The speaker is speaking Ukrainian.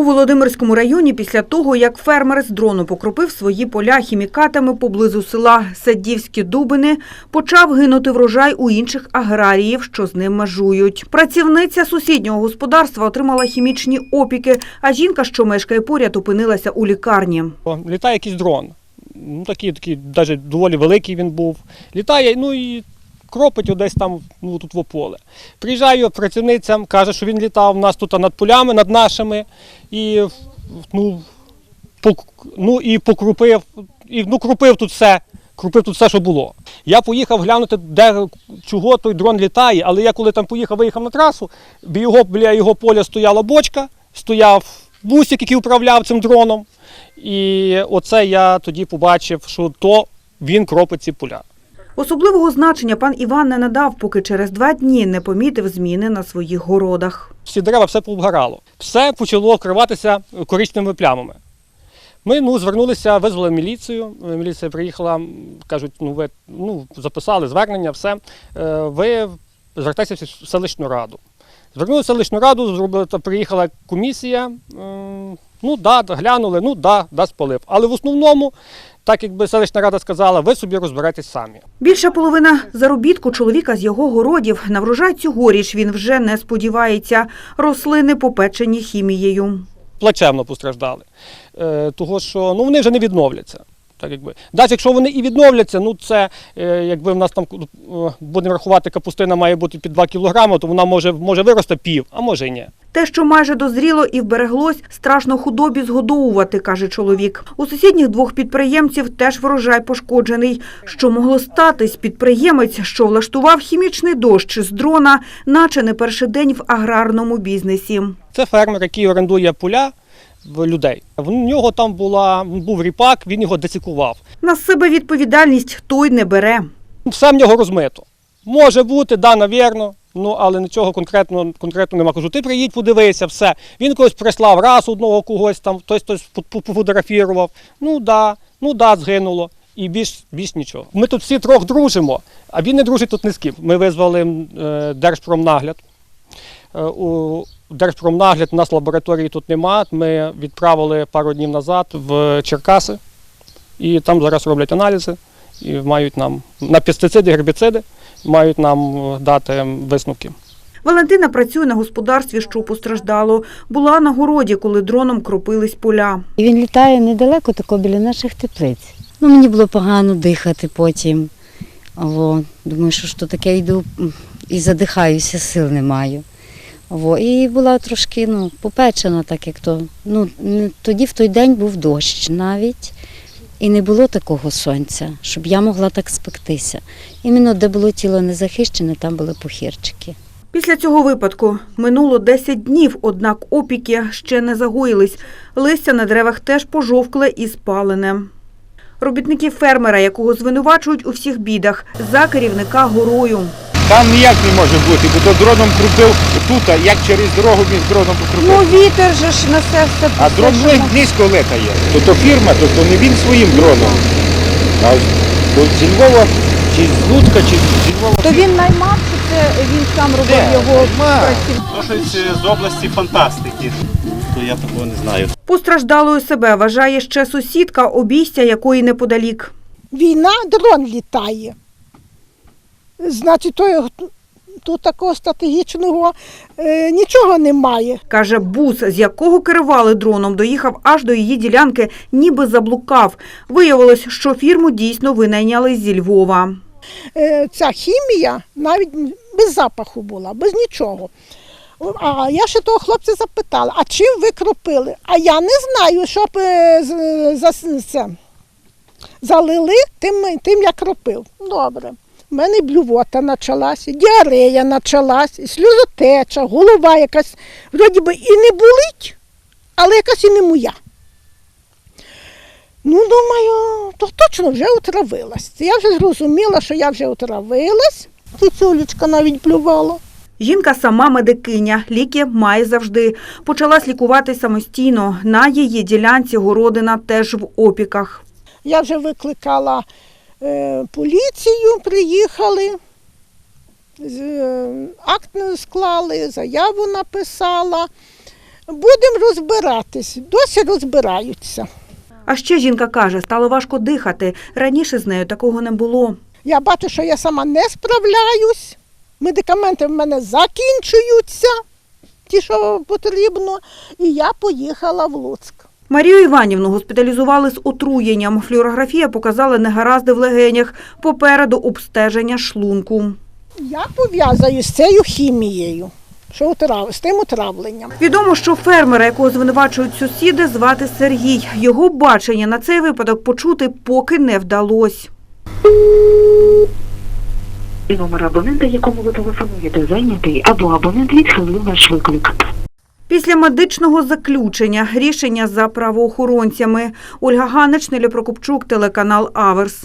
У Володимирському районі після того, як фермер з дрону покропив свої поля хімікатами поблизу села Садівські Дубини, почав гинути врожай у інших аграріїв, що з ним межують. Працівниця сусіднього господарства отримала хімічні опіки, а жінка, що мешкає поряд, опинилася у лікарні. Літає якийсь дрон. Ну, такий, такий, навіть доволі великий він був. Літає, ну і кропить десь там, ну тут в поле. Приїжджаю працівницям, каже, що він літав у нас тут над полями, над нашими, і ну, пок, ну, і покрупив, і ну, крупив тут все. Крупив тут все, що було. Я поїхав глянути, де чого той дрон літає, але я коли там поїхав, виїхав на трасу, бі- його, біля його поля стояла бочка, стояв бусик, який управляв цим дроном. І оце я тоді побачив, що то він кропить ці поля. Особливого значення пан Іван не надав, поки через два дні не помітив зміни на своїх городах. Всі дерева все повгорало. Все почало вкриватися коричневими плямами. Ми ну, звернулися, визвали міліцію. Е, Міліція приїхала, кажуть, ну ви ну, записали звернення, все. Е, Ви звертайтеся в селищну раду. Звернулися в селищну раду, зробили, приїхала комісія. Ну, да, глянули, ну да, да, спалив. Але в основному, так якби селищна рада сказала, ви собі розберетесь самі. Більша половина заробітку чоловіка з його городів на врожай цьогоріч він вже не сподівається. Рослини попечені хімією. плачевно постраждали. Е, того, що ну, вони вже не відновляться. Так якби. Навіть якщо вони і відновляться, ну це е, якби в нас там е, будемо рахувати, капустина має бути під 2 кілограми, то вона може, може вирости пів, а може і ні. Те, що майже дозріло і вбереглось, страшно худобі згодовувати, каже чоловік. У сусідніх двох підприємців теж врожай пошкоджений. Що могло статись? Підприємець, що влаштував хімічний дощ з дрона, наче не перший день в аграрному бізнесі. Це фермер, який орендує поля в людей. В нього там була, був ріпак, він його децикував. На себе відповідальність той не бере. Все в нього розмито. Може бути, да, навірно, ну але нічого конкретно, конкретно нема. Кажу, ти приїдь, подивися, все. Він когось прислав раз одного когось там, хтось хтось по- по- пофотографірував. Ну да, ну да, згинуло. І більш, більш нічого. Ми тут всі трьох дружимо, а він не дружить тут ні з ким. Ми визвали е, Держпромнагляд. Е, у Держпромнагляд у нас лабораторії тут нема. Ми відправили пару днів назад в Черкаси, і там зараз роблять аналізи і мають нам на пестициди, гербіциди, мають нам е, дати висновки. Валентина працює на господарстві, що постраждало. Була на городі, коли дроном кропились поля. І він літає недалеко, тако біля наших теплиць. Ну, мені було погано дихати потім. О, думаю, що ж то таке йду і задихаюся, сил не маю. О, і була трошки ну, попечена, так як то. Ну, тоді в той день був дощ навіть. І не було такого сонця, щоб я могла так спектися. Іменно де було тіло незахищене, там були похірчики. Після цього випадку минуло 10 днів, однак опіки ще не загоїлись. Листя на деревах теж пожовкле і спалене. Робітники фермера, якого звинувачують у всіх бідах, за керівника горою. Там ніяк не може бути, бо то дроном крупив тут, а як через дорогу він дроном покрупив. вітер же ж несе все. а дрон ни- низько летає. То то фірма, то, то не він своїм дроном. А то зі Львова, чи з Луцька, чи зі Львова. То він наймав, чи це він сам робив Де? його. То щось з області фантастики. То я такого не знаю. Постраждалою себе вважає ще сусідка, обійстя якої неподалік. Війна, дрон літає. Значить, то, тут такого стратегічного е, нічого немає. Каже, бус, з якого керували дроном, доїхав аж до її ділянки, ніби заблукав. Виявилось, що фірму дійсно винайняли зі Львова. Е, ця хімія навіть без запаху була, без нічого. А я ще того хлопця запитала, а чим ви кропили? А я не знаю, щоб е, за, це, залили тим, тим я кропив. Добре. У мене блювота почалася, діарея почалася, сльозотеча, голова якась, вроді би і не болить, але якась і не моя. Ну, думаю, то точно вже отравилась. Я вже зрозуміла, що я вже отравилась. Цюлечка навіть плювала. Жінка сама медикиня, ліки має завжди. Почалась лікувати самостійно. На її ділянці городина теж в опіках. Я вже викликала поліцію, приїхали, е, акт склали, заяву написала. Будемо розбиратись. Досі розбираються. А ще жінка каже, стало важко дихати. Раніше з нею такого не було. Я бачу, що я сама не справляюсь. Медикаменти в мене закінчуються, ті, що потрібно. І я поїхала в Луцьк. Марію Іванівну госпіталізували з отруєнням. Флюорографія показала негаразди в легенях. Попереду обстеження шлунку. Я пов'язую з цією хімією, що отрав- з тим отравленням. Відомо, що фермера, якого звинувачують сусіди, звати Сергій. Його бачення на цей випадок почути поки не вдалося. І номер абонента, якому ви телефонуєте, зайнятий, або абонент відхилив ваш виклик. Після медичного заключення рішення за правоохоронцями. Ольга Ганич, Нелі Прокопчук, телеканал Аверс.